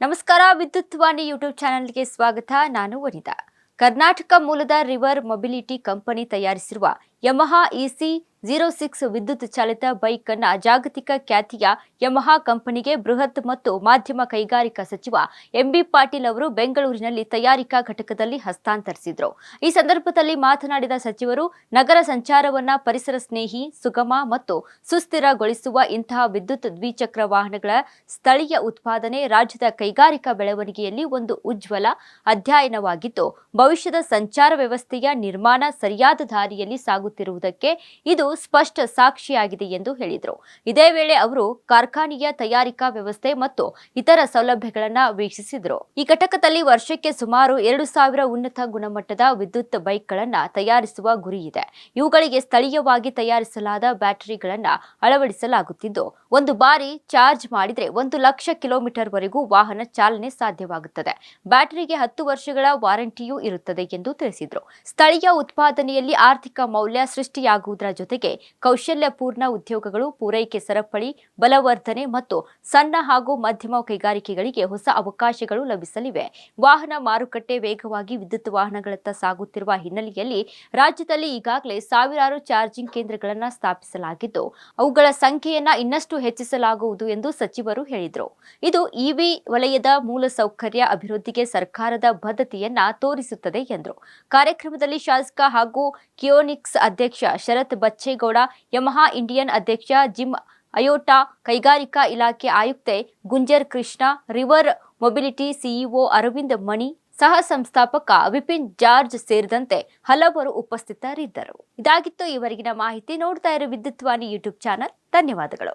ನಮಸ್ಕಾರ ವಿದ್ಯುತ್ ವಾಣಿ ಯೂಟ್ಯೂಬ್ ಚಾನೆಲ್ಗೆ ಸ್ವಾಗತ. ನಾನು ವನಿತಾ. ಕರ್ನಾಟಕ ಮೂಲದ ರಿವರ್ ಮೊಬಿಲಿಟಿ ಕಂಪನಿ ತಯಾರಿಸಿರುವ ಯಮಹಾ ಇಸಿ ಜೀರೋ ಸಿಕ್ಸ್ ವಿದ್ಯುತ್ ಚಾಲಿತ ಬೈಕ್ ಅನ್ನ ಜಾಗತಿಕ ಖ್ಯಾತಿಯ ಯಮಹಾ ಕಂಪನಿಗೆ ಬೃಹತ್ ಮತ್ತು ಮಾಧ್ಯಮ ಕೈಗಾರಿಕಾ ಸಚಿವ ಎಂಬಿ ಪಾಟೀಲ್ ಅವರು ಬೆಂಗಳೂರಿನಲ್ಲಿ ತಯಾರಿಕಾ ಘಟಕದಲ್ಲಿ ಹಸ್ತಾಂತರಿಸಿದರು. ಈ ಸಂದರ್ಭದಲ್ಲಿ ಮಾತನಾಡಿದ ಸಚಿವರು, ನಗರ ಸಂಚಾರವನ್ನ ಪರಿಸರ ಸ್ನೇಹಿ, ಸುಗಮ ಮತ್ತು ಸುಸ್ಥಿರಗೊಳಿಸುವ ಇಂತಹ ವಿದ್ಯುತ್ ದ್ವಿಚಕ್ರ ವಾಹನಗಳ ಸ್ಥಳೀಯ ಉತ್ಪಾದನೆ ರಾಜ್ಯದ ಕೈಗಾರಿಕಾ ಬೆಳವಣಿಗೆಯಲ್ಲಿ ಒಂದು ಉಜ್ವಲ ಅಧ್ಯಯನವಾಗಿದ್ದು, ಭವಿಷ್ಯದ ಸಂಚಾರ ವ್ಯವಸ್ಥೆಯ ನಿರ್ಮಾಣ ಸರಿಯಾದ ದಾರಿಯಲ್ಲಿ ಸಾಗುತ್ತಿರುವುದಕ್ಕೆ ಇದು ಸ್ಪಷ್ಟ ಸಾಕ್ಷಿಯಾಗಿದೆ ಎಂದು ಹೇಳಿದರು. ಇದೇ ವೇಳೆ ಅವರು ಕಾರ್ಖಾನೆಯ ತಯಾರಿಕಾ ವ್ಯವಸ್ಥೆ ಮತ್ತು ಇತರ ಸೌಲಭ್ಯಗಳನ್ನು ವೀಕ್ಷಿಸಿದರು. ಈ ಘಟಕದಲ್ಲಿ ವರ್ಷಕ್ಕೆ ಸುಮಾರು ಎರಡು ಸಾವಿರ ಉನ್ನತ ಗುಣಮಟ್ಟದ ವಿದ್ಯುತ್ ಬೈಕ್ಗಳನ್ನು ತಯಾರಿಸುವ ಗುರಿ ಇದೆ. ಇವುಗಳಿಗೆ ಸ್ಥಳೀಯವಾಗಿ ತಯಾರಿಸಲಾದ ಬ್ಯಾಟರಿಗಳನ್ನು ಅಳವಡಿಸಲಾಗುತ್ತಿದ್ದು, ಒಂದು ಬಾರಿ ಚಾರ್ಜ್ ಮಾಡಿದರೆ ಒಂದು ಲಕ್ಷ ಕಿಲೋಮೀಟರ್ ವರೆಗೂ ವಾಹನ ಚಾಲನೆ ಸಾಧ್ಯವಾಗುತ್ತದೆ. ಬ್ಯಾಟರಿಗೆ ಹತ್ತು ವರ್ಷಗಳ ವಾರಂಟಿಯೂ ಇರುತ್ತದೆ ಎಂದು ತಿಳಿಸಿದರು. ಸ್ಥಳೀಯ ಉತ್ಪಾದನೆಯಲ್ಲಿ ಆರ್ಥಿಕ ಮೌಲ್ಯ ಸೃಷ್ಟಿಯಾಗುವುದರ ಜೊತೆಗೆ ಕೌಶಲ್ಯಪೂರ್ಣ ಉದ್ಯೋಗಗಳು, ಪೂರೈಕೆ ಸರಪಳಿ, ಬಲವರ್ಧನೆ ಮತ್ತು ಸಣ್ಣ ಹಾಗೂ ಮಧ್ಯಮ ಕೈಗಾರಿಕೆಗಳಿಗೆ ಹೊಸ ಅವಕಾಶಗಳು ಲಭಿಸಲಿವೆ. ವಾಹನ ಮಾರುಕಟ್ಟೆ ವೇಗವಾಗಿ ವಿದ್ಯುತ್ ವಾಹನಗಳತ್ತ ಸಾಗುತ್ತಿರುವ ಹಿನ್ನೆಲೆಯಲ್ಲಿ ರಾಜ್ಯದಲ್ಲಿ ಈಗಾಗಲೇ ಸಾವಿರಾರು ಚಾರ್ಜಿಂಗ್ ಕೇಂದ್ರಗಳನ್ನು ಸ್ಥಾಪಿಸಲಾಗಿದ್ದು, ಅವುಗಳ ಸಂಖ್ಯೆಯನ್ನ ಇನ್ನಷ್ಟು ಹೆಚ್ಚಿಸಲಾಗುವುದು ಎಂದು ಸಚಿವರು ಹೇಳಿದರು. ಇದು ಇವಿ ವಲಯದ ಮೂಲಸೌಕರ್ಯ ಅಭಿವೃದ್ಧಿಗೆ ಸರ್ಕಾರದ ಬದ್ಧತೆಯನ್ನ ತೋರಿಸುತ್ತದೆ ಎಂದರು. ಕಾರ್ಯಕ್ರಮದಲ್ಲಿ ಶಾಸಕ ಹಾಗೂ ಕಿಯೋನಿಕ್ಸ್ ಅಧ್ಯಕ್ಷ ಶರತ್ ಬಚ್ಚೇಗೌಡ, ಯಮಹಾ ಇಂಡಿಯನ್ ಅಧ್ಯಕ್ಷ ಜಿಮ್ ಅಯೋಟಾ, ಕೈಗಾರಿಕಾ ಇಲಾಖೆ ಆಯುಕ್ತೆ Gunjan Krishna, River Mobility CEO Aravind Mani ಸಹ ಸಂಸ್ಥಾಪಕ ವಿಪಿನ್ ಜಾರ್ಜ್ ಸೇರಿದಂತೆ ಹಲವರು ಉಪಸ್ಥಿತರಿದ್ದರು. ಇದಾಗಿತ್ತು ಈವರೆಗಿನ ಮಾಹಿತಿ. ನೋಡ್ತಾ ಇರೋ ವಿದ್ಯುತ್ ವಾಣಿ ಯೂಟ್ಯೂಬ್ ಚಾನಲ್. ಧನ್ಯವಾದಗಳು.